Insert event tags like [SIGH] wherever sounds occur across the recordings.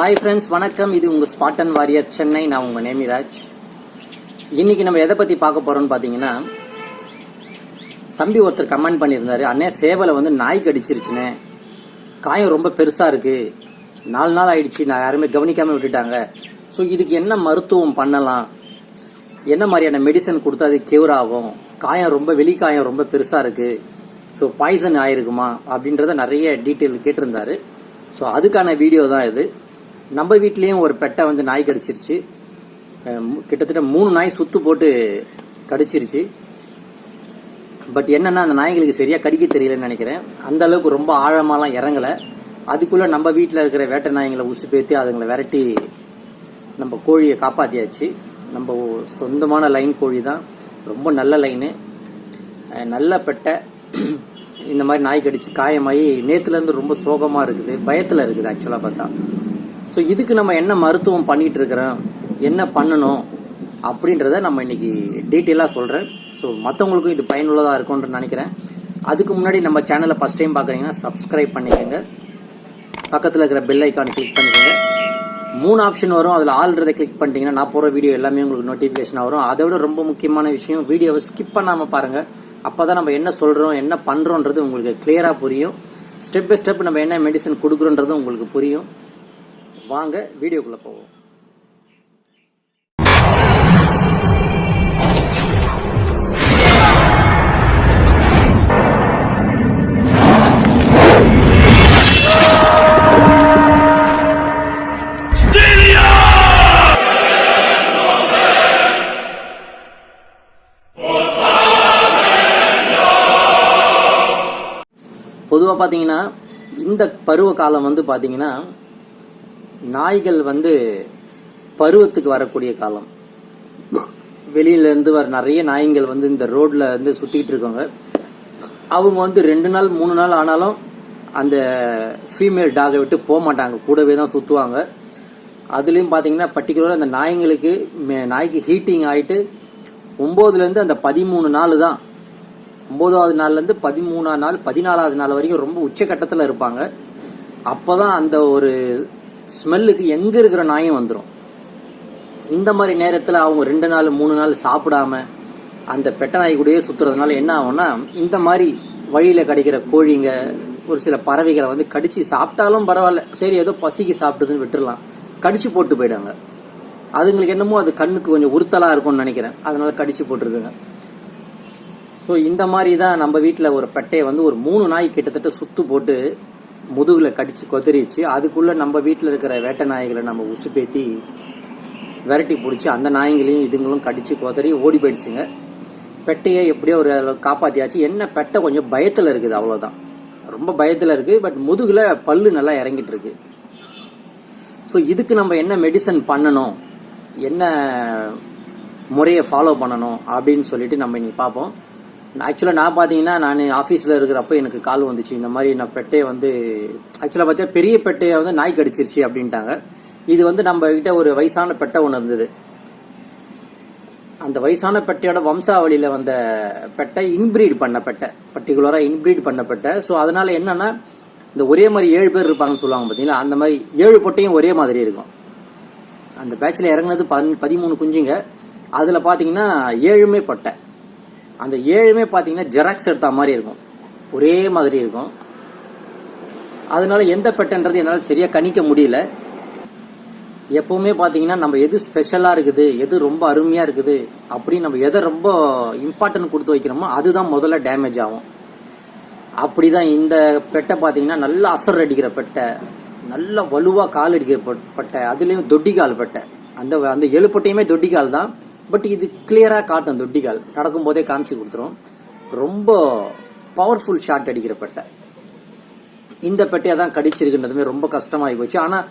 Hi friends வணக்கம். இது உங்கள் ஸ்பாட்டன் வாரியர் சென்னை நான் உங்கள் நேமிராஜ். இன்றைக்கி நம்ம எதை பற்றி பார்க்க போகிறோம்னு பார்த்தீங்கன்னா தம்பி ஒருத்தர் கமெண்ட் பண்ணியிருந்தாரு. அண்ணே சேவலை வந்து நாய் கடிச்சிருச்சுனே காயம் ரொம்ப பெருசாக இருக்குது நாலு நாள் ஆயிடுச்சு. நான் யாருமே கவனிக்காமல் விட்டுட்டாங்க. ஸோ இதுக்கு என்ன மருத்துவம் பண்ணலாம்? என்ன மாதிரியான மெடிசன் கொடுத்தா அது கியூர் ஆகும்? காயம் ரொம்ப வெளிக்காயம் ரொம்ப பெருசாக இருக்குது ஸோ பாய்சன் ஆயிருக்குமா? அப்படின்றத நிறைய டீட்டெயில் கேட்டிருந்தாரு. ஸோ அதுக்கான வீடியோ தான் இது. நம்ம வீட்லேயும் ஒரு பெட்டை வந்து நாய் கடிச்சிருச்சு. கிட்டத்தட்ட மூணு நாய் சுத்து போட்டு கடிச்சிருச்சு. பட் என்னென்னா அந்த நாய்களுக்கு சரியாக கடிக்க தெரியலன்னு நினைக்கிறேன். அந்த அளவுக்கு ரொம்ப ஆழமாலாம் இறங்கலை. அதுக்குள்ளே நம்ம வீட்டில் இருக்கிற வேட்டை நாய்களை உசு பேத்தி அதுங்களை விரட்டி நம்ம கோழியை காப்பாற்றியாச்சு நம்ம சொந்தமான லைன் கோழி தான். ரொம்ப நல்ல லைனு. நல்ல பெட்டை. இந்த மாதிரி நாய் கடிச்சு காயமாகி நேற்றுலேருந்து ரொம்ப சோகமாக இருக்குது. பயத்தில் இருக்குது ஆக்சுவலாக பார்த்தா. ஸோ இதுக்கு நம்ம என்ன மருத்துவம் பண்ணிட்டு இருக்கிறோம் என்ன பண்ணணும்? அப்படின்றத நம்ம இன்னைக்கு டீட்டெயிலாக சொல்கிறேன் ஸோ மற்றவங்களுக்கும் இது பயனுள்ளதாக இருக்கும்னு நினைக்கிறேன். அதுக்கு முன்னாடி நம்ம சேனலை ஃபஸ்ட் டைம் பார்க்குறீங்கன்னா சப்ஸ்கிரைப் பண்ணிக்கோங்க. பக்கத்தில் இருக்கிற பெல் ஐக்கான் கிளிக் பண்ணிக்கோங்க. மூணு ஆப்ஷன் வரும். அதில் ஆல்ரெடி கிளிக் பண்ணிட்டீங்கன்னா நான் போகிற வீடியோ எல்லாமே உங்களுக்கு நோட்டிஃபிகேஷன் வரும். அதை விட ரொம்ப முக்கியமான விஷயம் வீடியோவை ஸ்கிப் பண்ணாமல் பாருங்கள் அப்போ தான் நம்ம என்ன சொல்கிறோம் என்ன பண்ணுறோன்றது உங்களுக்கு கிளியராக புரியும். ஸ்டெப் பை ஸ்டெப் நம்ம என்ன மெடிசன் கொடுக்குறோன்றது உங்களுக்கு புரியும். வாங்க வீடியோக்குள்ளே போவோம். பொதுவாக பார்த்தீங்கன்னா இந்த பருவ காலம் வந்து பார்த்தீங்கன்னா நாய்கள் வந்து பருவத்துக்கு வரக்கூடிய காலம். வெளியிலேருந்து வர நிறைய நாய்கள் வந்து இந்த ரோட்டில் வந்து சுற்றிக்கிட்டு இருக்காங்க. அவங்க வந்து ரெண்டு நாள் மூணு நாள் ஆனாலும் அந்த ஃபீமேல் டாகை விட்டு போக மாட்டாங்க. கூடவே தான் சுற்றுவாங்க அதுலேயும் பார்த்தீங்கன்னா பர்டிகுலராக அந்த நாய்ங்களுக்கு மே- நாய்க்கு ஹீட்டிங் ஆகிட்டு ஒம்போதுலேருந்து அந்த பதிமூணு நாள் தான். ஒம்போதாவது நாள்லேருந்து பதிமூணாவது நாள் பதினாலாவது நாள் வரைக்கும் ரொம்ப உச்சக்கட்டத்தில் இருப்பாங்க. அப்போ தான் அந்த ஒரு ஸ்மெல்லுக்கு எங்கே இருக்கிற நாயும் வந்துடும் இந்த மாதிரி நேரத்தில் அவங்க ரெண்டு நாள் மூணு நாள் சாப்பிடாம அந்த பெட்ட நாய் கூடயே சுற்றுறதுனால என்ன ஆகும்னா இந்த மாதிரி வழியில் கிடைக்கிற கோழிங்க ஒரு சில பறவைகளை வந்து கடிச்சு சாப்பிட்டாலும் பரவாயில்ல. சரி ஏதோ பசிக்கு சாப்பிட்டுதுன்னு விட்டுடலாம் கடிச்சு போட்டு போயிடுவாங்க. அதுங்களுக்கு என்னமோ அது கண்ணுக்கு கொஞ்சம் உறுத்தலாக இருக்கும்னு நினைக்கிறேன். அதனால கடிச்சு போட்டுருதுங்க. ஸோ இந்த மாதிரி தான் நம்ம வீட்டில் ஒரு பெட்டையை வந்து ஒரு மூணு நாய் கிட்டத்தட்ட சுத்து போட்டு முதுகில் கடித்து கொதறிச்சு அதுக்குள்ளே நம்ம வீட்டில் இருக்கிற வேட்டை நாய்களை நம்ம உசுப்பேத்தி விரட்டி பிடிச்சி அந்த நாய்ங்களையும் இதுங்களும் கடித்து கொதறி ஓடி போயிடுச்சுங்க. பெட்டையை எப்படியோ ஒரு காப்பாற்றியாச்சு என்ன பெட்டை கொஞ்சம் பயத்தில் இருக்குது அவ்வளோதான் ரொம்ப பயத்தில் இருக்குது பட் முதுகில் பல்லு நல்லா இறங்கிட்டு இருக்கு. ஸோ இதுக்கு நம்ம என்ன மெடிசன் பண்ணணும்? என்ன முறையை ஃபாலோ பண்ணணும்? அப்படின்னு சொல்லிட்டு நம்ம இன்னைக்கு பார்ப்போம். ஆக்சுவலாக நான் பார்த்தீங்கன்னா நான் ஆஃபீஸில் இருக்கிறப்ப எனக்கு கால் வந்துச்சு. இந்த மாதிரி நான் பெட்டையை வந்து ஆக்சுவலாக பார்த்தா பெரிய பெட்டையை வந்து நாய் கடிச்சிருச்சு அப்படின்ட்டாங்க. இது வந்து நம்ம கிட்ட ஒரு வயசான பெட்டை ஒன்று இருந்தது. அந்த வயசான பெட்டையோட வம்சாவளியில் வந்த பெட்டை இன்பிரீட் பண்ண பெட்டை. பர்டிகுலராக இன்பிரீட் பண்ண பெட்டை. ஸோ அதனால் என்னென்னா இந்த ஒரே மாதிரி ஏழு பேர் இருப்பாங்கன்னு சொல்லுவாங்க பார்த்தீங்களா அந்த மாதிரி ஏழு பொட்டையும் ஒரே மாதிரி இருக்கும். அந்த பேட்சில் இறங்குனது பதி பதிமூணு குஞ்சுங்க. அதில் பார்த்தீங்கன்னா ஏழுமே பட்டை. அந்த ஏழுமே பார்த்தீங்கன்னா ஜெராக்ஸ் எடுத்த மாதிரி இருக்கும். ஒரே மாதிரி இருக்கும். அதனால எந்த பெட்டைன்றது என்னால் சரியாக கணிக்க முடியல. எப்போவுமே பார்த்தீங்கன்னா நம்ம எது ஸ்பெஷலாக இருக்குது எது ரொம்ப அருமையாக இருக்குது அப்படின்னு நம்ம எதை ரொம்ப இம்பார்ட்டன்ட் கொடுத்து வைக்கிறோமோ அதுதான் முதல்ல டேமேஜ் ஆகும். அப்படி தான் இந்த பெட்டை பார்த்தீங்கன்னா நல்லா அசர் அடிக்கிற பெட்டை நல்ல வலுவாக கால் அடிக்கிற பட்டை அதுலேயும் தொட்டி கால் பெட்டை. அந்த அந்த எழுப்பட்டையுமே தொட்டிக்கால் தான். பட் இது கிளியராக காட்டும் தொட்டிகால் நடக்கும்போதே காமிச்சு கொடுத்துரும். ரொம்ப பவர்ஃபுல் ஷாட் அடிக்கிற பெட்டை. இந்த பெட்டையை தான் கடிச்சிருக்குன்றதுமே ரொம்ப கஷ்டமாகி போச்சு. ஆனால்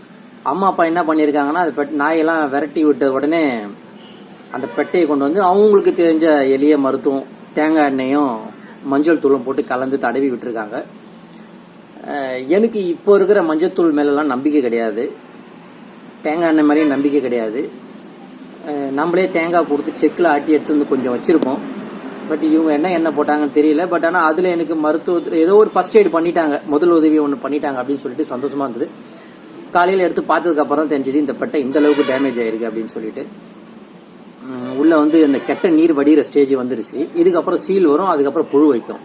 அம்மா அப்பா என்ன பண்ணியிருக்காங்கன்னா அந்த பெட் நாயெல்லாம் விரட்டி விட்ட உடனே அந்த பெட்டையை கொண்டு வந்து அவங்களுக்கு தெரிஞ்ச எளிய மருத்துவம் தேங்காய் எண்ணெயும் மஞ்சள் தூளும் போட்டு கலந்து தடவி விட்டுருக்காங்க. எனக்கு இப்போ இருக்கிற மஞ்சள் மேலெல்லாம் நம்பிக்கை கிடையாது. தேங்காய் எண்ணெய் மாதிரியும் நம்பிக்கை கிடையாது. நம்மளே தேங்காய் கொடுத்து செக்கில் ஆட்டி எடுத்து வந்து கொஞ்சம் வச்சுருப்போம் பட் இவங்க என்ன என்ன போட்டாங்கன்னு தெரியல. பட் ஆனால் அதில் எனக்கு மருத்துவத்தில் ஏதோ ஒரு ஃபர்ஸ்ட் எய்ட் பண்ணிட்டாங்க. முதல் உதவி ஒன்று பண்ணிட்டாங்க அப்படின்னு சொல்லிட்டு சந்தோஷமாக இருந்தது. காலையில் எடுத்து பார்த்ததுக்கு அப்புறம் தான் தெரிஞ்சது இந்த பட்டை இந்த அளவுக்கு டேமேஜ் ஆயிருக்கு அப்படின்னு சொல்லிட்டு. உள்ளே வந்து இந்த கெட்ட நீர் வடிகிற ஸ்டேஜ் வந்துருச்சு. இதுக்கப்புறம் சீல் வரும் அதுக்கப்புறம் புழு வைக்கும்.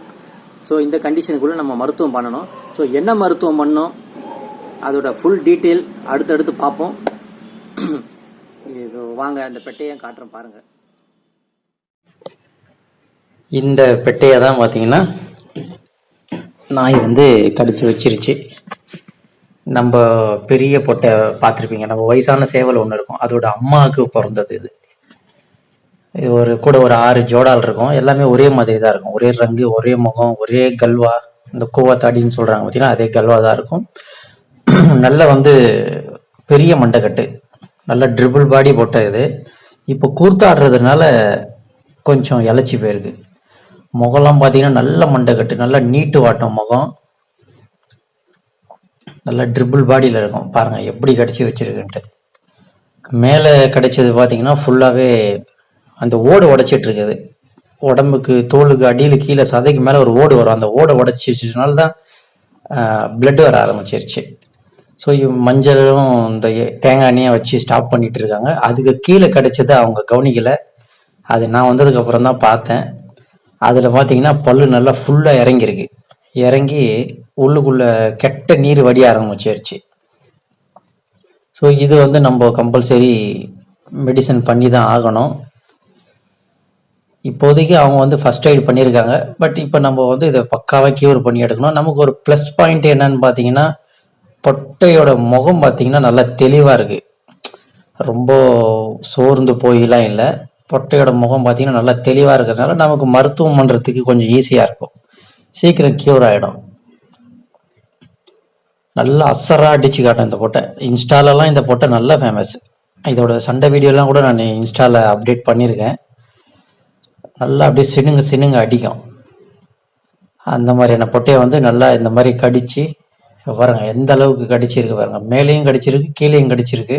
ஸோ இந்த கண்டிஷனுக்குள்ளே நம்ம மருத்துவம் பண்ணணும். ஸோ என்ன மருத்துவம் பண்ணோம்? அதோட ஃபுல் டீட்டெயில் அடுத்தடுத்து பார்ப்போம். வாங்க அந்த பெட்டையை காட்டுறேன் பாருங்க. இந்த பெட்டையை தான் பார்த்தீங்கன்னா நாய் வந்து கடிச்சு வச்சிருச்சு. நம்ம பெரிய பொட்டை பார்த்துருப்பீங்க நம்ம வயசான சேவல் ஒன்று இருக்கும். அதோட அம்மாவுக்கு பிறந்தது இது. இது ஒரு கூட ஒரு ஆறு ஜோடால் இருக்கும். எல்லாமே ஒரே மாதிரி தான் இருக்கும். ஒரே ரங்கு ஒரே முகம் ஒரே கல்வா. இந்த கூவத்தாடின்னு சொல்கிறாங்க பார்த்தீங்கன்னா அதே கல்வா தான் இருக்கும். [CLEARS THROAT] நல்ல வந்து பெரிய மண்டைக்கட்டு நல்ல ட்ரிபிள் பாடி போட்ட இது. இப்போ கூர்த்தாடுறதுனால கொஞ்சம் இலச்சி போயிருக்கு. முகம்லாம் பார்த்தீங்கன்னா நல்ல மண்டைக்கட்டு நல்லா நீட்டு வாட்டம் முகம். நல்லா ட்ரிபிள் பாடியில் இருக்கும். பாருங்கள் எப்படி கிடச்சி வச்சிருக்குன்ட்டு. மேலே கிடைச்சது பார்த்தீங்கன்னா ஃபுல்லாகவே அந்த ஓடு உடைச்சிட்டு இருக்குது. உடம்புக்கு தோலுக்கு அடியில் கீழே சதைக்கு மேலே ஒரு ஓடு வரும். அந்த ஓடை உடச்சி வச்சதுனால தான் பிளட் வர ஆரம்பிச்சிருச்சு. ஸோ மஞ்சளும் இந்த தேங்காய் எண்ணெயை வச்சு ஸ்டாப் பண்ணிட்டு இருக்காங்க அதுக்கு கீழே கிடைச்சது அவங்க கவனிக்கலை. அது நான் வந்ததுக்கு அப்புறம் தான் பார்த்தேன். அதில் பார்த்தீங்கன்னா பல்லு நல்லா ஃபுல்லாக இறங்கியிருக்கு. இறங்கி உள்ளுக்குள்ளே கெட்ட நீர் வடிய ஆரம்பிச்சிருச்சு. ஸோ இது வந்து நம்ம கம்பல்சரி மெடிசன் பண்ணி தான் ஆகணும். இப்போதைக்கு அவங்க வந்து ஃபஸ்ட் எய்ட் பண்ணியிருக்காங்க. பட் இப்போ நம்ம வந்து இதை பக்காவாக க்யூர் பண்ணி எடுக்கணும். நமக்கு ஒரு ப்ளஸ் பாயிண்ட் என்னன்னு பார்த்தீங்கன்னா பொட்டையோட முகம் பார்த்தீங்கன்னா நல்லா தெளிவாக இருக்கு. ரொம்ப சோர்ந்து போயெல்லாம் இல்லை. பொட்டையோட முகம் பார்த்தீங்கன்னா நல்லா தெளிவாக இருக்கிறதுனால நமக்கு மருத்துவம் பண்ணுறதுக்கு கொஞ்சம் ஈஸியாக இருக்கும். சீக்கிரம் க்யூர் ஆகிடும் நல்லா அசராக அடிச்சு காட்டும் இந்த பொட்டை. இன்ஸ்டாலலாம் இந்த பொட்டை நல்லா ஃபேமஸ் இதோட சண்டை வீடியோலாம் கூட நான் இன்ஸ்டால அப்டேட் பண்ணியிருக்கேன் நல்லா அப்படியே சினுங்க சினுங்க அடிக்கும். அந்த மாதிரியான பொட்டையை வந்து நல்லா இந்த மாதிரி கடித்து பாருங்க எந்த அளவுக்கு கடிச்சிருக்கு பாருங்க. மேலேயும் கடிச்சிருக்கு கீழேயும் கடிச்சிருக்கு.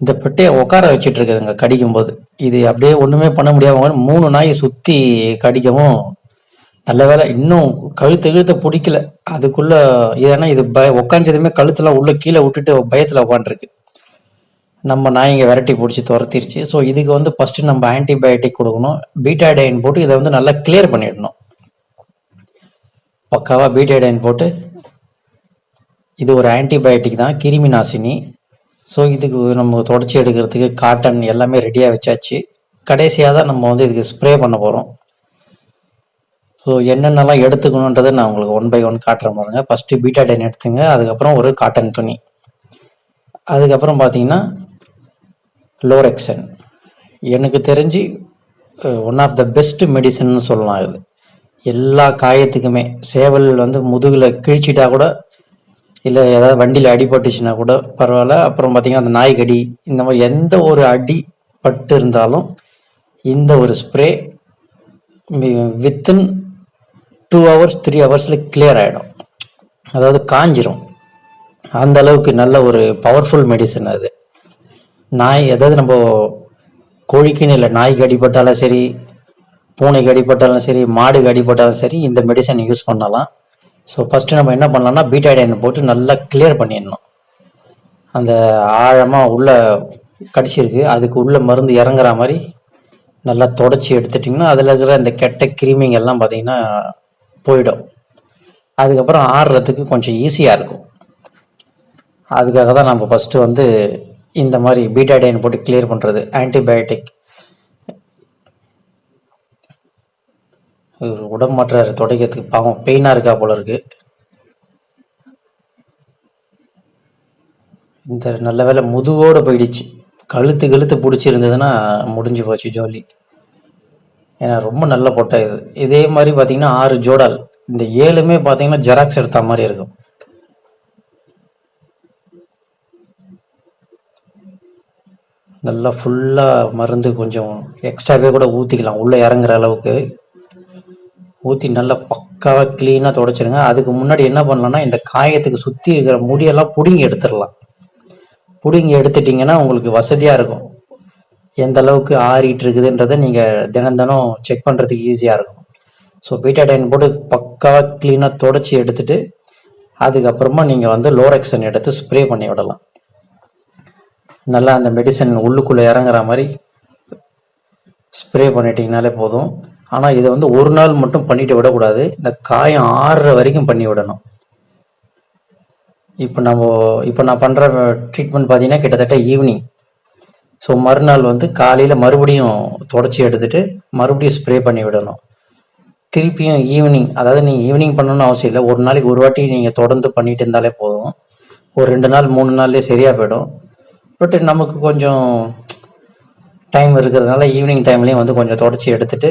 இந்த பெட்டையை உட்கார வச்சுட்டு இருக்குதுங்க கடிக்கும் போது இது அப்படியே ஒண்ணுமே பண்ண முடியாம மூணு நாய் சுத்தி கடிக்கவும் நல்ல வேலை இன்னும் கழுத்து இழுத்த பிடிக்கல. அதுக்குள்ள ஏன்னா இது பய உக்காஞ்சதுமே கழுத்தெல்லாம் உள்ள கீழே விட்டுட்டு பயத்துல உட்காந்துருக்கு நம்ம நாய்ங்க விரட்டி பிடிச்சி துரத்திருச்சு. ஸோ இதுக்கு வந்து ஃபர்ஸ்ட் நம்ம ஆன்டிபயோட்டிக் கொடுக்கணும். பீட்டாடைன் போட்டு இதை வந்து நல்லா கிளியர் பண்ணிடணும். பக்காவா பீட்டாடைன் போட்டு இது ஒரு ஆன்டிபயோட்டிக் தான் கிருமி நாசினி ஸோ இதுக்கு நம்ம தொடச்சி எடுக்கிறதுக்கு காட்டன் எல்லாமே ரெடியாக வச்சாச்சு. கடைசியாக தான் நம்ம வந்து இதுக்கு ஸ்ப்ரே பண்ண போகிறோம் ஸோ என்னென்னலாம் எடுத்துக்கணுன்றதை நான் உங்களுக்கு ஒன் பை ஒன் காட்டுறேன் பாருங்க. ஃபஸ்ட்டு பீட்டாடைன் எடுத்துங்க அதுக்கப்புறம் ஒரு காட்டன் துணி. அதுக்கப்புறம் பார்த்தீங்கன்னா லோரெக்சன் எனக்கு தெரிஞ்சு ஒன் ஆஃப் த பெஸ்ட் மெடிசன்னு சொல்லலாம் இது. எல்லா காயத்துக்குமே சேவல் வந்து முதுகில் கிழிச்சிட்டா கூட இல்லை ஏதாவது வண்டியில் அடிபட்டுச்சுன்னா கூட பரவாயில்ல. அப்புறம் பார்த்தீங்கன்னா அந்த நாய்க்கடி இந்த மாதிரி எந்த ஒரு அடி பட்டு இருந்தாலும் இந்த ஒரு spray within two hours three ஹவர்ஸில் கிளியர் ஆகிடும் அதாவது காஞ்சிரும். அந்த அளவுக்கு நல்ல ஒரு பவர்ஃபுல் மெடிசன் அது. நாய் அதாவது நம்ம கோழிக்குன்னு இல்லை நாய்க்கு அடிபட்டாலும் சரி பூனைக்கு அடிபட்டாலும் சரி மாடுக்கு அடிபட்டாலும் சரி இந்த மெடிசன் யூஸ் பண்ணலாம். ஸோ ஃபஸ்ட்டு நம்ம என்ன பண்ணலாம்னா பீட்டாடைன் போட்டு நல்லா கிளியர் பண்ணிடணும். அந்த ஆழமாக உள்ள கடிச்சிருக்கு அதுக்கு உள்ள மருந்து இறங்குற மாதிரி நல்லா தொடச்சி எடுத்துட்டிங்கன்னா அதில் இருக்கிற இந்த கெட்ட கிருமிங்க எல்லாம் பார்த்தீங்கன்னா போயிடும். அதுக்கப்புறம் ஆறுறதுக்கு கொஞ்சம் ஈஸியாக இருக்கும். அதுக்காக தான் நம்ம ஃபஸ்ட்டு வந்து இந்த மாதிரி பீட்டாடைன் போட்டு கிளியர் பண்ணுறது ஆன்டிபயோட்டிக் உடம்பு மாற்றாரு துடைக்கிறதுக்கு பாவம் பெயினாக இருக்கா போல இருக்கு. இந்த நல்ல வேளை முதுகோட போயிடுச்சு. கழுத்து கழுத்து பிடிச்சிருந்ததுன்னா முடிஞ்சு போச்சு ஜோலி. ஏன்னா ரொம்ப நல்ல பொட்டை இது. இதே மாதிரி பார்த்தீங்கன்னா ஆறு ஜோடால். இந்த ஏழுமே பார்த்தீங்கன்னா ஜெராக்ஸ் எடுத்த மாதிரி இருக்கும். நல்லா ஃபுல்லாக மருந்து கொஞ்சம் எக்ஸ்ட்ராவே கூட ஊற்றிக்கலாம் உள்ளே இறங்குற அளவுக்கு. ஊற்றி நல்லா பக்காவாக க்ளீனாக துடைச்சிருங்க. அதுக்கு முன்னாடி என்ன பண்ணலான்னா இந்த காயத்துக்கு சுற்றி இருக்கிற முடியெல்லாம் பிடுங்கி எடுத்துடலாம். பிடுங்கி எடுத்துட்டிங்கன்னா உங்களுக்கு வசதியாக இருக்கும். எந்த அளவுக்கு ஆறிட்டு இருக்குதுன்றதை நீங்கள் தினம் தினம் செக் பண்ணுறதுக்கு ஈஸியாக இருக்கும். ஸோ பீட்டாடைன் போட்டு பக்காவாக க்ளீனாக தொடச்சி எடுத்துட்டு அதுக்கப்புறமா நீங்கள் வந்து லோரெக்சன் எடுத்து ஸ்ப்ரே பண்ணி விடலாம். நல்லா அந்த மெடிசன் உள்ளுக்குள்ளே இறங்குற மாதிரி ஸ்ப்ரே பண்ணிட்டீங்கனாலே போதும். ஆனால் இதை வந்து ஒரு நாள் மட்டும் பண்ணிட்டு விடக்கூடாது. இந்த காயம் ஆறுற வரைக்கும் பண்ணி விடணும். இப்போ நம்ம இப்போ நான் பண்ணுற ட்ரீட்மெண்ட் பார்த்தீங்கன்னா கிட்டத்தட்ட ஈவினிங் ஸோ மறுநாள் வந்து காலையில் மறுபடியும் தொடச்சி எடுத்துட்டு மறுபடியும் ஸ்ப்ரே பண்ணி விடணும். திருப்பியும் ஈவினிங் அதாவது நீங்கள் ஈவினிங் பண்ணணும்னு அவசியம் இல்லை. ஒரு நாளைக்கு ஒரு வாட்டி நீங்கள் தொடர்ந்து பண்ணிட்டு இருந்தாலே போதும். ஒரு ரெண்டு நாள் மூணு நாள்லேயே சரியாக போயிடும். பட் நமக்கு கொஞ்சம் டைம் இருக்கிறதுனால ஈவினிங் டைம்லேயும் வந்து கொஞ்சம் தொடச்சி எடுத்துட்டு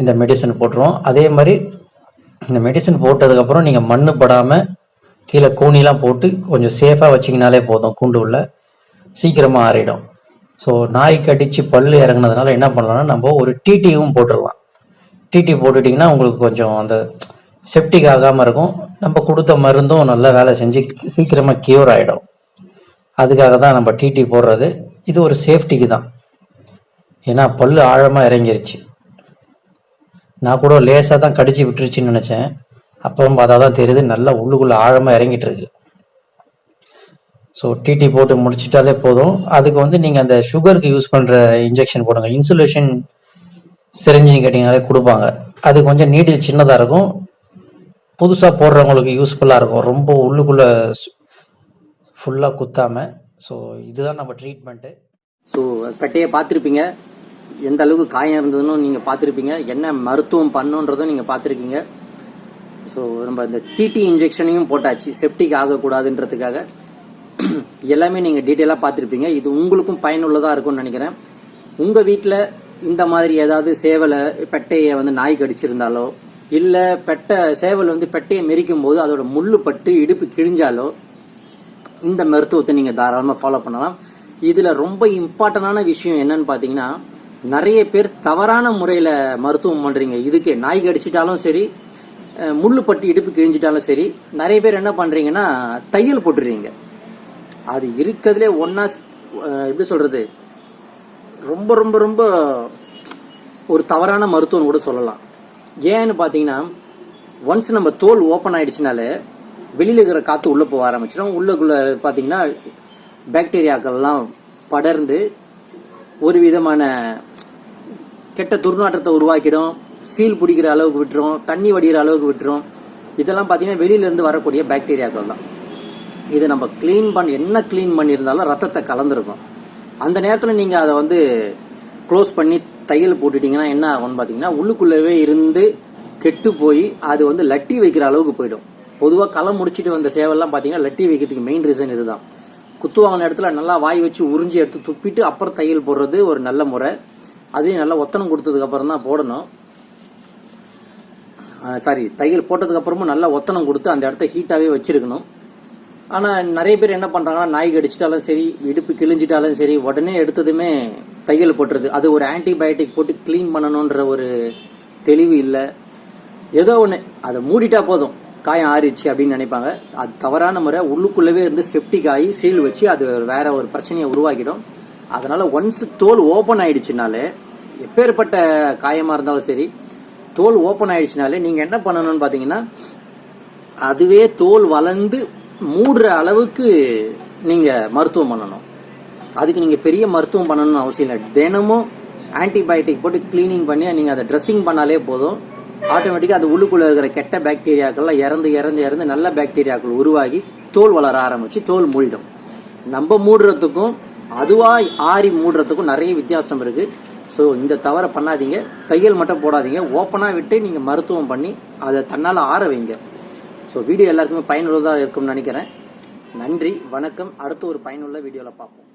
இந்த மெடிசன் போட்டுருவோம். அதே மாதிரி இந்த மெடிசன் போட்டதுக்கப்புறம் நீங்கள் மண்ணு படாமல் கீழே கூனிலாம் போட்டு கொஞ்சம் சேஃபாக வச்சிங்கனாலே போதும் கூண்டு உள்ள. சீக்கிரமாக ஆறிடும். ஸோ நாய் கடித்து பல் இறங்குனதுனால என்ன பண்ணலாம்னா நம்ம ஒரு டிடியும் போட்டுடலாம். டிடி போட்டுட்டிங்கன்னா உங்களுக்கு கொஞ்சம் அந்த செப்டிக் ஆகாமல் இருக்கும். நம்ம கொடுத்த மருந்தும் நல்லா வேலை செஞ்சு சீக்கிரமாக கியூர் ஆகிடும் அதுக்காக தான் நம்ம டிடி போடுறது. இது ஒரு சேஃப்டிக்கு தான். ஏன்னா பல் ஆழமாக இறங்கிருச்சு. நான் கூட லேசாக தான் கடிச்சு விட்டுருச்சுன்னு நினச்சேன். அப்புறம் பார்த்தா தான் தெரியுது நல்லா உள்ளுக்குள்ளே ஆழமாக இறங்கிட்டு இருக்கு ஸோ டிடி போட்டு முடிச்சிட்டாலே போதும். அதுக்கு வந்து நீங்கள் அந்த சுகருக்கு யூஸ் பண்ணுற இன்ஜெக்ஷன் போடுங்க. இன்சுலேஷன் செரிஞ்சின்னு கேட்டிங்கனாலே கொடுப்பாங்க. அது கொஞ்சம் நீடில் சின்னதாக இருக்கும். புதுசாக போடுறவங்களுக்கு யூஸ்ஃபுல்லாக இருக்கும். ரொம்ப உள்ளுக்குள்ளே ஃபுல்லாக குத்தாமல் ஸோ இதுதான் நம்ம ட்ரீட்மெண்ட்டு ஸோ பெட்டையை பார்த்துருப்பீங்க. எந்த அளவுக்கு காயம் இருந்ததுன்னு நீங்கள் பார்த்துருப்பீங்க. என்ன மருத்துவம் பண்ணுன்றதும் நீங்கள் பார்த்துருக்கீங்க. ஸோ நம்ம இந்த டிடி இன்ஜெக்ஷனையும் போட்டாச்சு. செப்டிக் ஆகக்கூடாதுன்றதுக்காக. எல்லாமே நீங்கள் டீட்டெயிலாக பார்த்துருப்பீங்க. இது உங்களுக்கும் பயனுள்ளதாக இருக்கும்னு நினைக்கிறேன். உங்கள் வீட்டில் இந்த மாதிரி ஏதாவது சேவலை பெட்டையை வந்து நாய் கடிச்சிருந்தாலோ இல்லை பெட்டை சேவல் வந்து பெட்டையை மெரிக்கும் போது அதோட முள்ளு பட்டு இடுப்பு கிழிஞ்சாலோ இந்த மருத்துவத்தை நீங்கள் தாராளமாக ஃபாலோ பண்ணலாம். இதில் ரொம்ப இம்பார்ட்டண்டான விஷயம் என்னன்னு பார்த்தீங்கன்னா நிறைய பேர் தவறான முறையில் மருத்துவம் பண்ணுறீங்க இதுக்கே நாய் கடிச்சிட்டாலும் சரி முள் முள்ளு இடுப்பு கிழிஞ்சிட்டாலும் சரி நிறைய பேர் என்ன பண்ணுறீங்கன்னா தையல் போட்டுறீங்க. அது இருக்கிறதுலே ஒன்றா எப்படி சொல்கிறது ரொம்ப ரொம்ப ரொம்ப ஒரு தவறான மருத்துவம்னு கூட சொல்லலாம். ஏன்னு பார்த்தீங்கன்னா ஒன்ஸ் நம்ம தோல் ஓப்பன் ஆகிடுச்சினாலே வெளியில் இருக்கிற காற்று உள்ளே போக ஆரம்பிச்சிடும். உள்ளக்குள்ளே பார்த்தீங்கன்னா பாக்டீரியாக்கள்லாம் படர்ந்து ஒரு விதமான கெட்ட துர்நாற்றத்தை உருவாக்கிடும் சீல் பிடிக்கிற அளவுக்கு விட்டுரும் தண்ணி வடிகிற அளவுக்கு விட்டுரும். இதெல்லாம் பார்த்தீங்கன்னா வெளியிலேருந்து வரக்கூடிய பாக்டீரியாக்கள் தான். இதை நம்ம க்ளீன் பண்ணி என்ன க்ளீன் பண்ணியிருந்தாலும் ரத்தத்தை கலந்துருக்கும். அந்த நேரத்தில் நீங்கள் அதை வந்து க்ளோஸ் பண்ணி தையல் போட்டுட்டீங்கன்னா என்ன ஆகும்னு பார்த்தீங்கன்னா உள்ளுக்குள்ளவே இருந்து கெட்டு போய் அது வந்து லட்டி வைக்கிற அளவுக்கு போயிடும். பொதுவாக களம் முடிச்சிட்டு வந்த சேவல்லாம் பார்த்தீங்கன்னா லட்டி வைக்கிறதுக்கு மெயின் ரீசன் இதுதான். குத்து வாங்கின இடத்துல நல்லா வாய் வச்சு உறிஞ்சி எடுத்து துப்பிட்டு அப்புறம் தையல் போடுறது ஒரு நல்ல முறை. அதையும் நல்லா ஒத்தனம் கொடுத்ததுக்கப்புறம் தான் போடணும். சாரி தையல் போட்டதுக்கப்புறமும் நல்லா ஒத்தனம் கொடுத்து அந்த இடத்த ஹீட்டாகவே வச்சுருக்கணும். ஆனால் நிறைய பேர் என்ன பண்ணுறாங்கன்னா நாய் கடிச்சிட்டாலும் சரி இடுப்பு கிழிஞ்சிட்டாலும் சரி உடனே எடுத்ததுமே தையல் போட்டுருது அது ஒரு ஆன்டிபயோட்டிக் போட்டு க்ளீன் பண்ணணுன்ற ஒரு தெளிவு இல்லை. ஏதோ ஒன்று அதை மூடிட்டா போதும். காயம் ஆறிடுச்சு அப்படின்னு நினைப்பாங்க. அது தவறான முறை உள்ளுக்குள்ளவே இருந்து செப்டிக் ஆகி சீல் வச்சு அது வேற ஒரு பிரச்சனையை உருவாக்கிடும். அதனால ஒன்ஸ் தோல் ஓப்பன் ஆயிடுச்சுனாலே எப்பேற்பட்ட காயமாக இருந்தாலும் சரி தோல் ஓப்பன் ஆயிடுச்சுனாலே நீங்கள் என்ன பண்ணணும்னு பார்த்தீங்கன்னா அதுவே தோல் வளர்ந்து மூடுற அளவுக்கு நீங்கள் மருத்துவம் பண்ணணும். அதுக்கு நீங்கள் பெரிய மருத்துவம் பண்ணணும்னு அவசியம் இல்லை. தினமும் ஆன்டிபயோட்டிக் போட்டு க்ளீனிங் பண்ணி நீங்கள் அதை ட்ரெஸ்ஸிங் பண்ணாலே போதும். ஆட்டோமேட்டிக்காக அது உள்ளுக்குள்ளே இருக்கிற கெட்ட பாக்டீரியாக்கள்லாம் இறந்து இறந்து இறந்து நல்ல பாக்டீரியாக்கள் உருவாகி தோல் வளர ஆரம்பிச்சு தோல் மூடிடும் நம்ம மூடுறதுக்கும் அதுவாக ஆறி மூடுறதுக்கும் நிறைய வித்தியாசம் இருக்குது ஸோ இந்த தவறை பண்ணாதீங்க. தையல் மட்டும் போடாதீங்க. ஓப்பனாக விட்டு நீங்கள் மருத்துவம் பண்ணி அதை தன்னால் ஆற வைங்க. ஸோ வீடியோ எல்லாருக்குமே பயனுள்ளதாக இருக்கும்னு நினைக்கிறேன். நன்றி வணக்கம். அடுத்த ஒரு பயனுள்ள வீடியோவில் பார்ப்போம்.